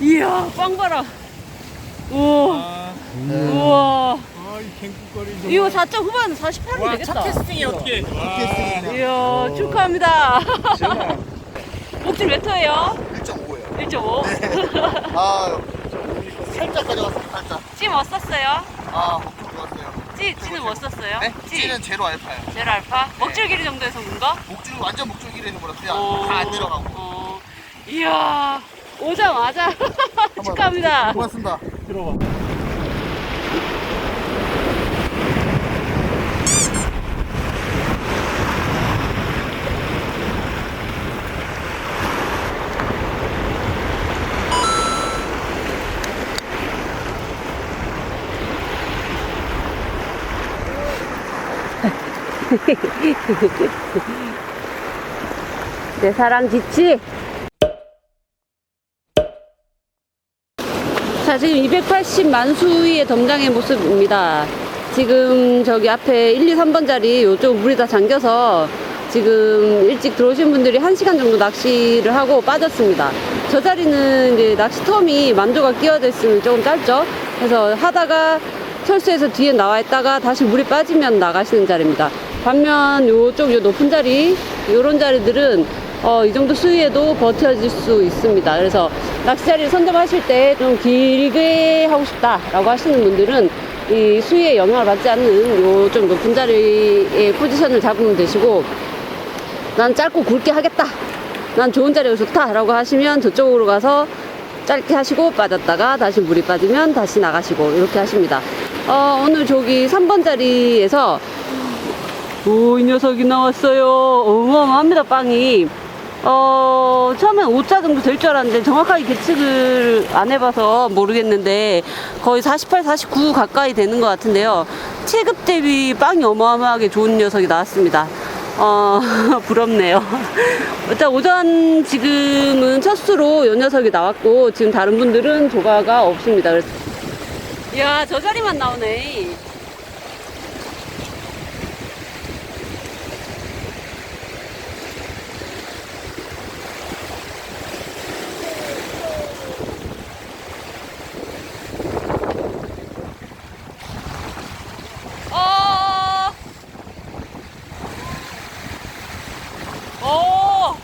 이야, 빵 봐라. 우와, 아, 우와. 아, 이 갱국거리. 좀. 이거 4점 후반 48이 와, 되겠다. 첫 캐스팅이 어떻게? 와. 이야, 축하합니다. 제가 목줄 몇 호예요? 1.5예요. 1.5. 아, 살짝 가져갔어, 살짝. 찌뭐 썼어요? 아, 목줄 좋았어요. 찌, 찌는 뭐 썼어요? 네? 찌. 찌는 제로 알파예요. 제로 알파? 목줄 길이 정도에서 문 거? 목줄, 완전 목줄 길이는 뭐라 그냥 어. 다안 내려가고. 어. 이야, 오자마자 축하합니다. 고맙습니다. 들어봐. 내 사랑 지치. 자, 지금 280만 수위의 덤장의 모습입니다. 지금 저기 앞에 1, 2, 3번 자리 요쪽 물이 다 잠겨서 지금 일찍 들어오신 분들이 1시간 정도 낚시를 하고 빠졌습니다. 저 자리는 이제 낚시 텀이 만조가 끼어져 있으면 조금 짧죠. 그래서 하다가 철수해서 뒤에 나와 있다가 다시 물이 빠지면 나가시는 자리입니다. 반면 요쪽 요 높은 자리, 요런 자리들은 어, 이 정도 수위에도 버텨질 수 있습니다. 그래서 낚시 자리를 선점하실 때 좀 길게 하고 싶다라고 하시는 분들은 이 수위에 영향을 받지 않는 요 좀 높은 자리의 포지션을 잡으면 되시고 난 짧고 굵게 하겠다. 난 좋은 자리가 좋다라고 하시면 저쪽으로 가서 짧게 하시고 빠졌다가 다시 물이 빠지면 다시 나가시고 이렇게 하십니다. 어, 오늘 저기 3번 자리에서 오, 이 녀석이 나왔어요. 어마어마합니다, 빵이. 어, 처음엔 5자 정도 될 줄 알았는데 정확하게 계측을 안 해봐서 모르겠는데 거의 48, 49 가까이 되는 것 같은데요. 체급 대비 빵이 어마어마하게 좋은 녀석이 나왔습니다. 어, 부럽네요. 일단 오전 지금은 첫 수로 요 녀석이 나왔고 지금 다른 분들은 조가가 없습니다. 이야, 저 자리만 나오네. 어. 오.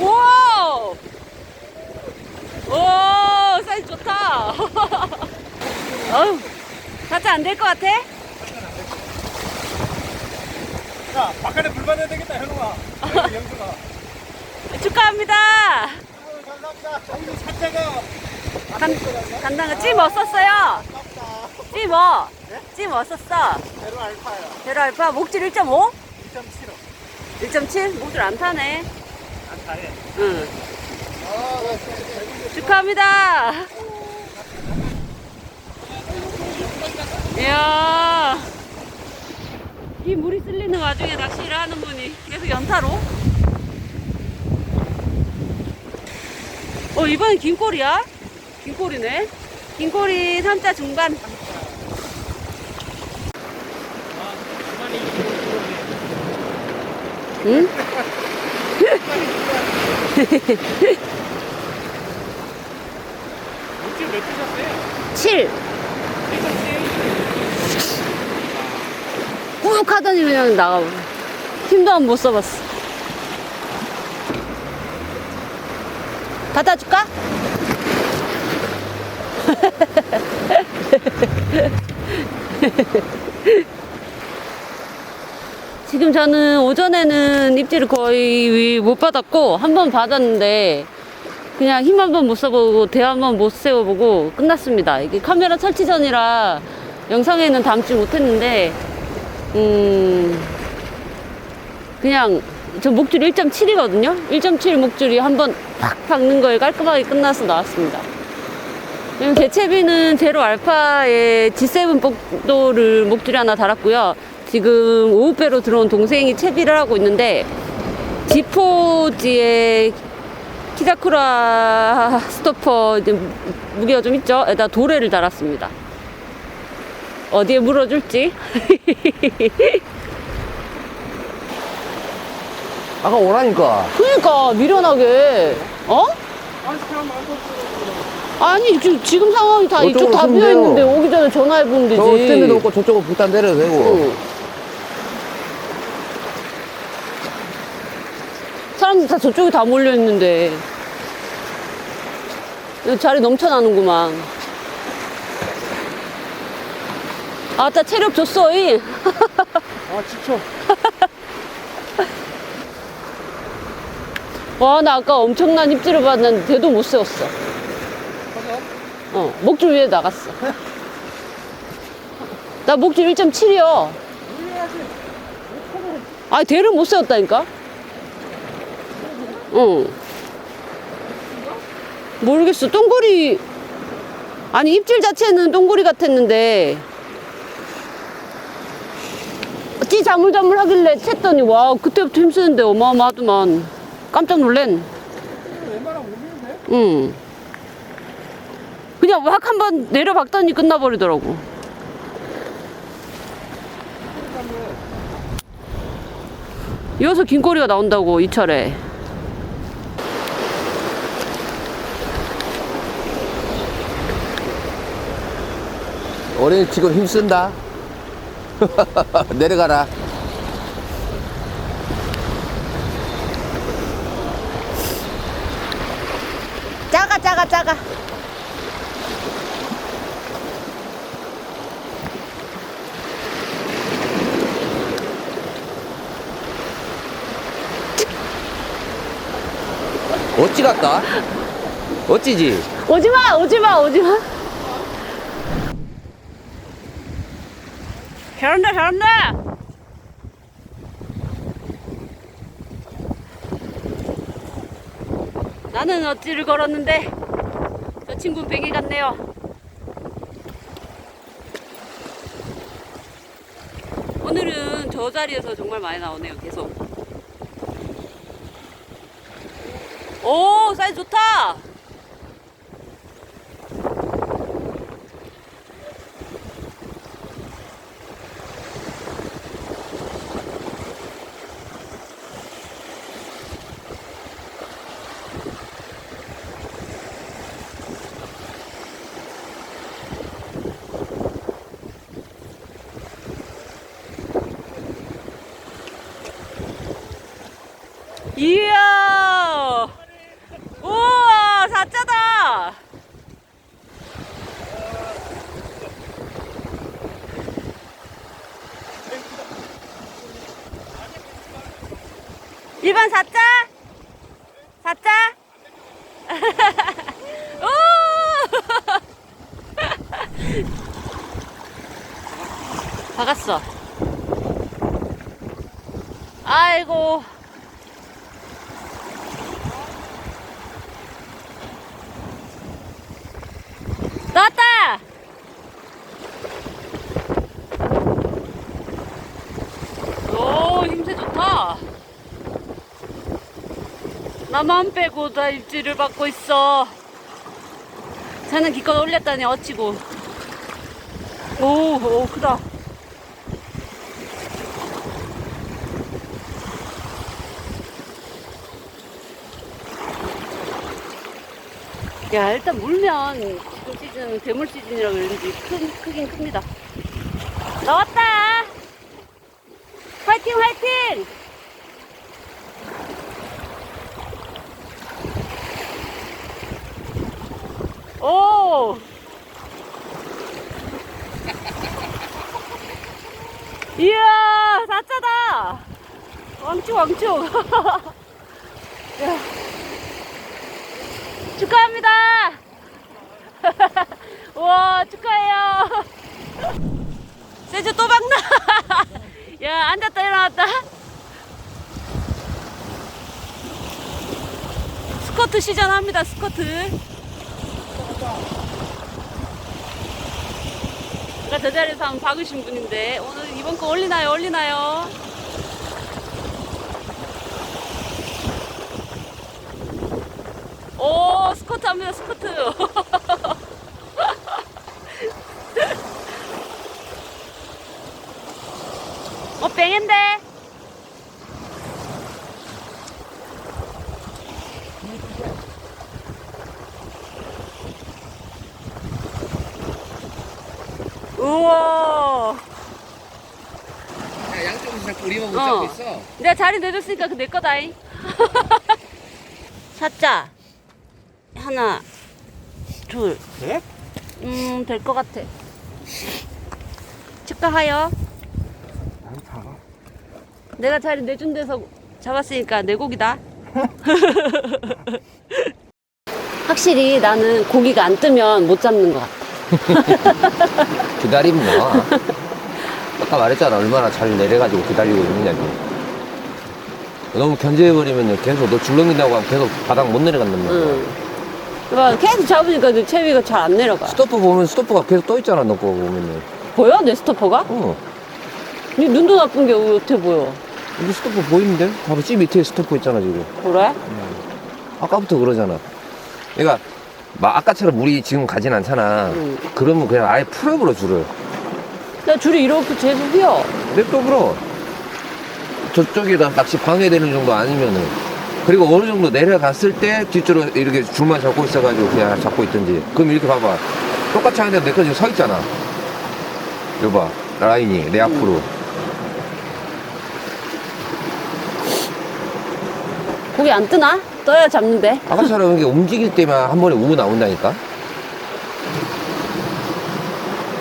우와. 오, 사이즈 좋다. 어우, 가짜 안 될 것 같아? 야, 바깥에 불 받아야 되겠다, 현우가. 영수가. 축하합니다. 우리 사자가 간, 간단한 찌뭐 썼어요? 찌 뭐? 찌뭐 썼어? 제로 알파예요. 제로 알파 목줄 1.5? 1.75. 1.7? 목줄 안 타네. 안 타네. 응. 아, 네. 축하합니다. 이야. 이 물이 쓸리는 와중에 낚시를 하는 분이 계속 연타로? 어, 이번엔 긴 꼬리야? 긴 꼬리네. 긴 꼬리 3자 중반. 응? 목줄 몇 주셨어요? 7. 1.7. 꾹 하더니 그냥 나가버려. 힘도 한번못 써봤어. 받아줄까? 지금 저는 오전에는 입질을 거의 못 받았고 한 번 받았는데 그냥 힘 한 번 못 써보고 대 한 번 못 세워보고 끝났습니다. 이게 카메라 설치 전이라 영상에는 담지 못했는데 음 그냥 저 목줄 1.7이거든요. 1.7 목줄이 한번 팍 박는 거에 깔끔하게 끝나서 나왔습니다. 개체비는 제로 알파에 G7 복도를 목줄에 하나 달았고요. 지금 5배로 들어온 동생이 채비를 하고 있는데 G4G의 키자쿠라 스토퍼 무게가 좀 있죠. 에다 도래를 달았습니다. 어디에 물어줄지. 아까 오라니까. 그러니까 미련하게 어? 아니 지금, 지금 상황이 다 이쪽 다 비어. 있는데 오기 전에 전화해 보면 되지. 저 댐에 놓고 저쪽으로 북단 내려도 되고. 응. 사람들 다 저쪽에 다 몰려 있는데 여기 자리 넘쳐나는구만. 아따 체력 줬어 이. 아 지쳐 와, 나 아까 엄청난 입질을 받았는데 대도 못 세웠어. 어, 목줄 위에 나갔어. 나 목줄 1.7이요. 아, 대를 못 세웠다니까? 응. 모르겠어. 똥고리. 아니, 입질 자체는 똥고리 같았는데. 찌 자물자물 하길래 챘더니, 와, 그때부터 힘쓰는데 어마어마하더만. 깜짝 놀랜. 응. 그냥 확 한번 내려박더니 끝나버리더라고. 이어서 긴 꼬리가 나온다고, 이 철에. 어린이 지금 힘쓴다. 내려가라. 작아, 작아, 작아. 어찌 갔다? 어찌지? 오지 마, 오지 마, 오지 마. 잘한다, 잘한다. 나는 어찌를 걸었는데 저 친구는 베개 같네요. 오늘은 저 자리에서 정말 많이 나오네요, 계속. 오, 사이즈 좋다. 이야! 우와, 사자다! 일반 사자? 사자? 오! 박았어. 아이고. 나왔다! 오, 힘새 좋다. 나만 빼고 다 입질을 받고 있어. 저는 기껏 올렸다니 어찌고. 오, 오, 크다. 야, 일단 물면 지금 시즌은 대물 시즌이라 그런지 큰, 크긴 큽니다. 나왔다! 화이팅, 화이팅! 오! 이야, 사자다! 왕쭉! 야. 축하합니다. 우와 축하해요. 세주 또 박나. 야 앉았다 일어났다. 스커트 시전합니다 스커트. 아까 저 자리에서 한번 박으신 분인데 오늘 이번 거 올리나요? 올리나요? 오 스쿼트 합니다 스쿼트 어 뺑인데 자꾸 우리만 못 어. 잡고 있어. 내가 자리 내줬으니까 그 내 거다잉. 사자. 하나, 둘. 네? 음, 될 것 같아. 축하하여. 내가 자리 내준 데서 잡았으니까 내 고기다. 확실히 나는 고기가 안 뜨면 못 잡는 것 같아. 기다리면 나와. 아까 말했잖아. 얼마나 잘 내려가지고 기다리고 있느냐고. 너무 견제해버리면 계속 너 줄넘긴다고 하면 계속 바닥 못 내려간단 말이야. 응. 그러니까 계속 잡으니까 내 채비가 잘 안 내려가. 스토프 보면 스토프가 계속 떠 있잖아. 너 거 보면은. 보여? 내 스토퍼가? 어. 니 눈도 나쁜 게 어떻게 보여? 이거 스토프 보이는데? 바로 집 밑에 스토프 있잖아, 지금. 그래? 아까부터 그러잖아. 그러니까 막 아까처럼 물이 지금 가진 않잖아. 응. 그러면 그냥 아예 풀어버려 줄을. 나 줄이 이렇게 계속 휘어. 냅둬 불어. 저쪽에다 낚시 방해되는 정도 아니면은. 그리고 어느 정도 내려갔을 때 뒤쪽으로 이렇게 줄만 잡고 있어가지고 그냥 잡고 있든지. 그럼 이렇게 봐봐. 똑같이 하는데 내거 지금 서 있잖아. 이거 봐. 라인이 내 앞으로. 고기 안 뜨나? 떠야 잡는데. 아까처럼 이게 움직일 때만 한 번에 우고 나온다니까?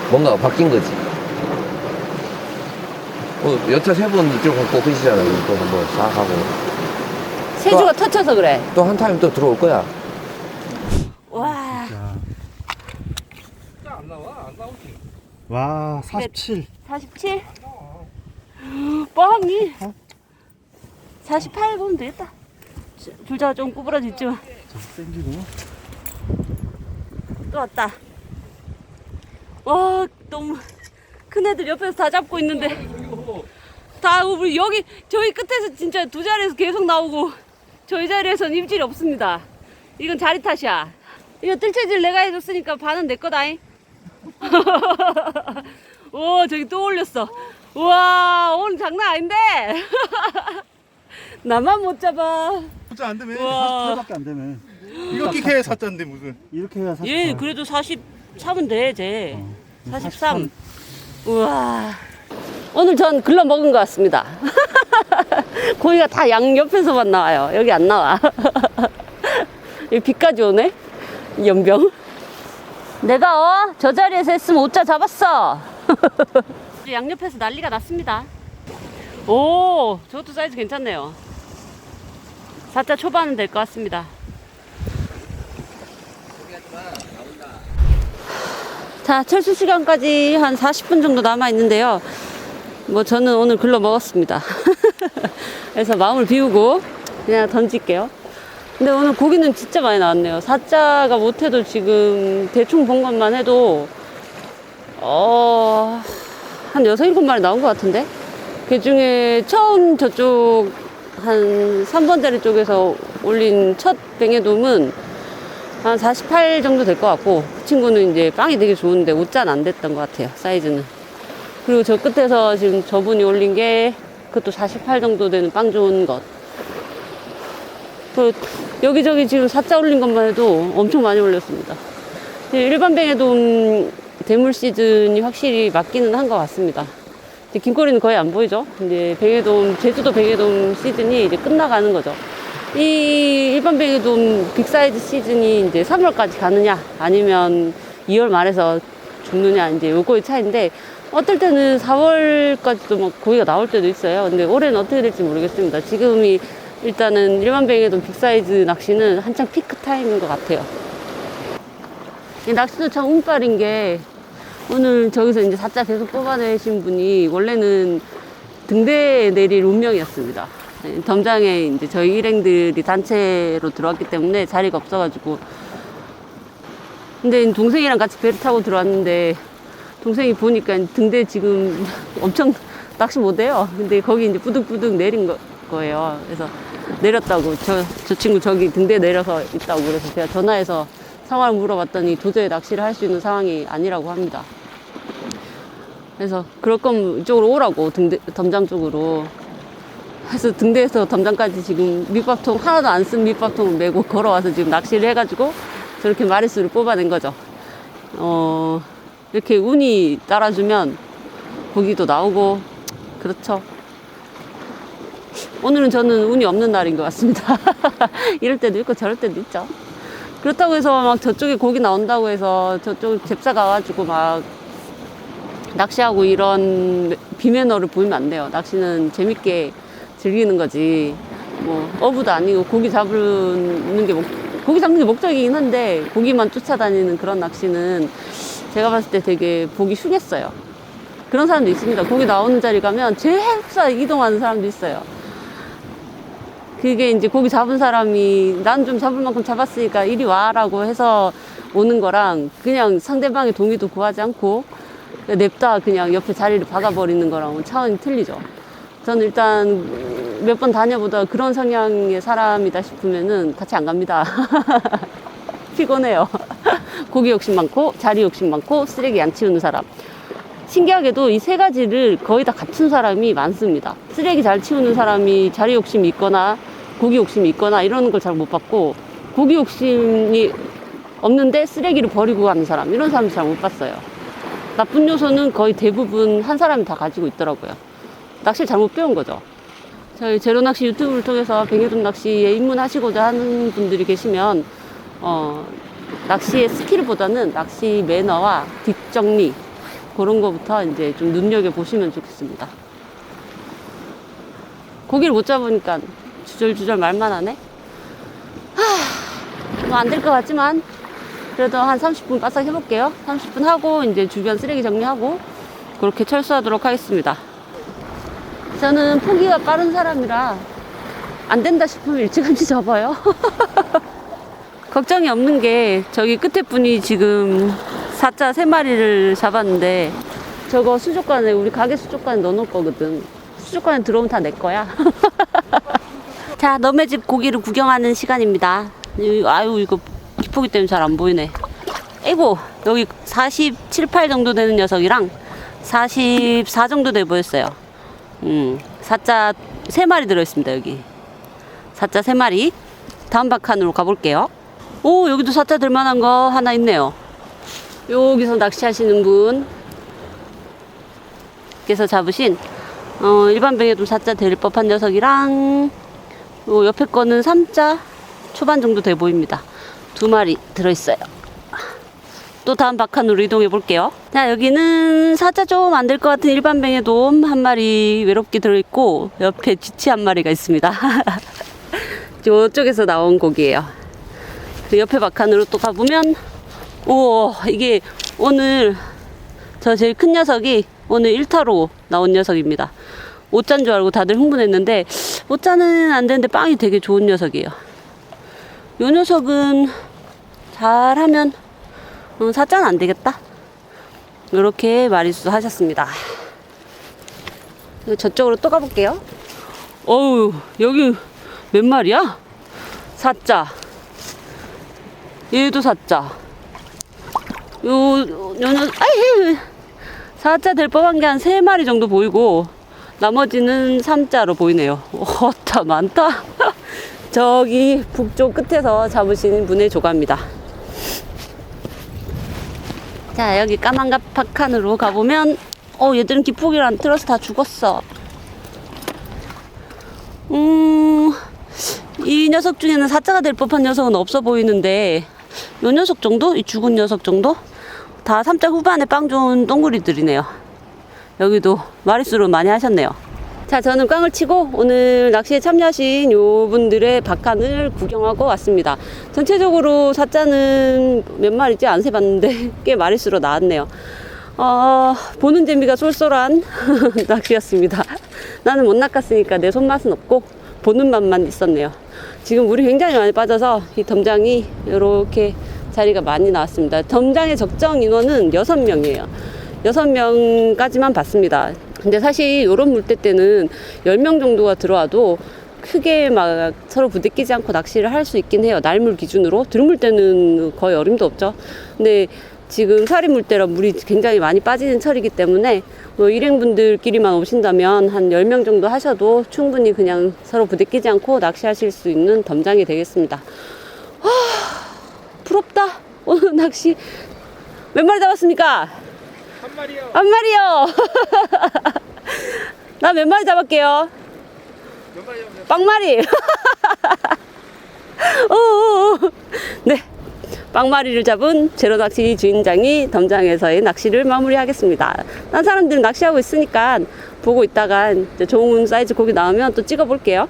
뭔가 바뀐 거지. 어, 여차 세번 이쪽 갖고 끝이잖아. 또한번 싹 하고. 세주가 터쳐서 그래. 또 한 타임 또 들어올 거야. 와, 안 나와 안 나오지 와 47. 47? 뻥이. 48 보면 되겠다. 줄자가 좀 구부러졌지만. 땡기고 또 왔다. 와, 너무 큰 애들 옆에서 다 잡고 있는데. 다 우리 여기 저희 끝에서 진짜 두 자리에서 계속 나오고 저희 자리에서는 입질이 없습니다. 이건 자리 탓이야. 이거 뜰채질 내가 해줬으니까 반은 내 거다잉. 오 저기 또 올렸어. 우와 오늘 장난 아닌데. 나만 못 잡아. 진짜 안 되면 우와. 48밖에 안 되면 이렇게 해야 사자인데 무슨 이렇게 해야 사자 얘 그래도 43은 돼, 쟤. 43. 우와. 오늘 전 글러 먹은 것 같습니다. 고기가 다 양 옆에서만 나와요. 여기 안 나와. 여기 비까지 오네? 이 연병. 내가 어? 저 자리에서 했으면 오자 잡았어. 양옆에서 난리가 났습니다. 오, 저것도 사이즈 괜찮네요. 4자 초반은 될 것 같습니다. 자, 철수 시간까지 한 40분 정도 남아 있는데요. 뭐 저는 오늘 글러 먹었습니다. 그래서 마음을 비우고 그냥 던질게요. 근데 오늘 고기는 진짜 많이 나왔네요. 사자가 못해도 지금 대충 본 것만 해도 어, 한 6, 7마리 나온 것 같은데? 그 중에 처음 저쪽 한 3번 자리 쪽에서 올린 첫 뱅에돔은 한 48 정도 될 것 같고 그 친구는 이제 빵이 되게 좋은데 옷잔 안 됐던 것 같아요 사이즈는. 그리고 저 끝에서 지금 저분이 올린 게 그것도 48 정도 되는 빵 좋은 것. 그 여기저기 지금 사자 올린 것만 해도 엄청 많이 올렸습니다. 일반 뱅에돔 대물 시즌이 확실히 맞기는 한 것 같습니다. 이제 긴꼬리는 거의 안 보이죠? 이제 뱅에돔 제주도 뱅에돔 시즌이 이제 끝나가는 거죠 이 일반 뱅에돔 빅사이즈 시즌이 이제 3월까지 가느냐 아니면 2월 말에서 죽느냐 이제 요거의 차이인데 어떨 때는 4월까지도 막 고기가 나올 때도 있어요. 근데 올해는 어떻게 될지 모르겠습니다. 지금이 일단은 일반 뱅에돔 빅사이즈 낚시는 한창 피크 타임인 것 같아요. 이 낚시도 참 운빨인 게 오늘 저기서 이제 사자 계속 뽑아내신 분이 원래는 등대 내릴 운명이었습니다. 네, 덤장에 이제 저희 일행들이 단체로 들어왔기 때문에 자리가 없어가지고. 근데 동생이랑 같이 배를 타고 들어왔는데 동생이 보니까 등대 지금 엄청 낚시 못해요. 근데 거기 이제 부득부득 내린 거, 거예요. 그래서 내렸다고. 저, 저 친구 저기 등대 내려서 있다고. 그래서 제가 전화해서 상황을 물어봤더니 도저히 낚시를 할 수 있는 상황이 아니라고 합니다. 그래서 그럴 거면 이쪽으로 오라고 등대, 덤장 쪽으로 그래서 등대에서 덤장까지 지금 밑밥통 하나도 안 쓴 밑밥통을 메고 걸어와서 지금 낚시를 해가지고 저렇게 마리수를 뽑아낸 거죠. 어 이렇게 운이 따라주면 고기도 나오고 그렇죠. 오늘은 저는 운이 없는 날인 것 같습니다. 이럴 때도 있고 저럴 때도 있죠. 그렇다고 해서 막 저쪽에 고기 나온다고 해서 저쪽 잽사 가가지고 막 낚시하고 이런 비매너를 보이면 안 돼요. 낚시는 재밌게 즐기는 거지. 뭐 어부도 아니고 고기 잡는 게 목, 고기 잡는 게 목적이긴 한데 고기만 쫓아다니는 그런 낚시는 제가 봤을 때 되게 보기 흉했어요. 그런 사람도 있습니다. 고기 나오는 자리 가면 제흡사 이동하는 사람도 있어요. 그게 이제 고기 잡은 사람이 난 좀 잡을 만큼 잡았으니까 이리 와라고 해서 오는 거랑 그냥 상대방의 동의도 구하지 않고 냅다 그냥 옆에 자리를 박아버리는 거랑은 차원이 틀리죠. 저는 일단 몇 번 다녀보다 그런 성향의 사람이다 싶으면은 같이 안 갑니다. 피곤해요. 고기 욕심 많고, 자리 욕심 많고, 쓰레기 안 치우는 사람. 신기하게도 이 세 가지를 거의 다 갖춘 사람이 많습니다. 쓰레기 잘 치우는 사람이 자리 욕심이 있거나, 고기 욕심이 있거나 이런 걸 잘 못 봤고, 고기 욕심이 없는데 쓰레기를 버리고 가는 사람, 이런 사람 잘 못 봤어요. 나쁜 요소는 거의 대부분 한 사람이 다 가지고 있더라고요. 낚시를 잘못 배운 거죠. 저희 제로낚시 유튜브를 통해서 뱅에돈 낚시에 입문하시고자 하는 분들이 계시면 어, 낚시의 스킬보다는 낚시 매너와 뒷정리 그런 거부터 이제 좀 눈여겨 보시면 좋겠습니다. 고기를 못 잡으니까 주절주절 말만 하네. 뭐 안 될 것 같지만 그래도 한 30분 바싹 해볼게요. 30분 하고 이제 주변 쓰레기 정리하고 그렇게 철수하도록 하겠습니다. 저는 포기가 빠른 사람이라 안 된다 싶으면 일찌감치 접어요. 걱정이 없는 게 저기 끝에 분이 지금 사자 세 마리를 잡았는데 저거 수족관에 우리 가게 수족관에 넣어놓을 거거든. 수족관에 들어오면 다 내 거야. 자, 너네 집 고기를 구경하는 시간입니다. 이- 아유 이거 기포기 때문에 잘 안 보이네. 에고 여기 47, 8 정도 되는 녀석이랑 44 정도 돼 보였어요. 음, 사자 세 마리 들어있습니다, 여기. 사자 세 마리. 다음 박칸으로 가볼게요. 오, 여기도 사자 들만한 거 하나 있네요. 여기서 낚시하시는 분. 께서 잡으신, 어, 일반 병에도 사자 될 법한 녀석이랑, 요 옆에 거는 3자 초반 정도 돼 보입니다. 두 마리 들어있어요. 또 다음 박한으로 이동해 볼게요. 자, 여기는 사자 좀 안 될 것 같은 일반 뱅에돔 한 마리 외롭게 들어있고, 옆에 쥐치 한 마리가 있습니다. 이쪽에서 나온. 그 옆에 박한으로 또 가보면, 오, 이게 오늘 저 제일 큰 녀석이 오늘 1타로 나온 녀석입니다. 오짠 줄 알고 다들 흥분했는데, 오짠은 안 되는데 빵이 되게 좋은 녀석이에요. 요 녀석은 잘하면 어, 사자는 안 되겠다. 이렇게 마리수 하셨습니다. 저쪽으로 또 가볼게요. 어우, 여기 몇 마리야? 사자. 얘도 사자. 요, 요, 요, 아이, 사자 될 법한 게 한 세 마리 정도 보이고, 나머지는 삼자로 보이네요. 어따 많다. 저기 북쪽 끝에서 잡으시는 분의 조가입니다. 자, 여기 까만가파칸으로 가보면, 어, 얘들은 기포기를 안 틀어서 다 죽었어. 음, 이 녀석 중에는 사자가 될 법한 녀석은 없어 보이는데, 요 녀석 정도? 이 죽은 녀석 정도? 다 3자 후반에 빵 좋은 동굴이들이네요. 여기도 마리수로 많이 하셨네요. 자, 저는 꽝을 치고 오늘 낚시에 참여하신 요 분들의 박한을 구경하고 왔습니다. 전체적으로 사자는 몇 마리지 안 세봤는데 꽤 마리수로 나왔네요. 어, 보는 재미가 쏠쏠한 낚시였습니다. 나는 못 낚았으니까 내 손맛은 없고 보는 맛만 있었네요. 지금 물이 굉장히 많이 빠져서 이 덤장이 이렇게 자리가 많이 나왔습니다. 덤장의 적정 인원은 6명이에요. 6명까지만 봤습니다. 근데 사실 이런 물때 때는 10명 정도가 들어와도 크게 막 서로 부대끼지 않고 낚시를 할 수 있긴 해요. 날물 기준으로. 들물 때는 거의 어림도 없죠. 근데 지금 사리물때라 물이 굉장히 많이 빠지는 철이기 때문에 뭐 일행분들끼리만 오신다면 한 10명 정도 하셔도 충분히 그냥 서로 부대끼지 않고 낚시하실 수 있는 덤장이 되겠습니다. 와, 부럽다. 오늘 낚시 몇 마리 잡았습니까? 한 마리요. 한 마리요. 나 몇 마리 잡을게요. 몇 마리 잡으세요? 빵마리. 네. 빵마리를 잡은 제로낚시 주인장이 덤장에서의 낚시를 마무리하겠습니다. 딴 사람들은 낚시하고 있으니까 보고 있다가 좋은 사이즈 고기 나오면 또 찍어 볼게요.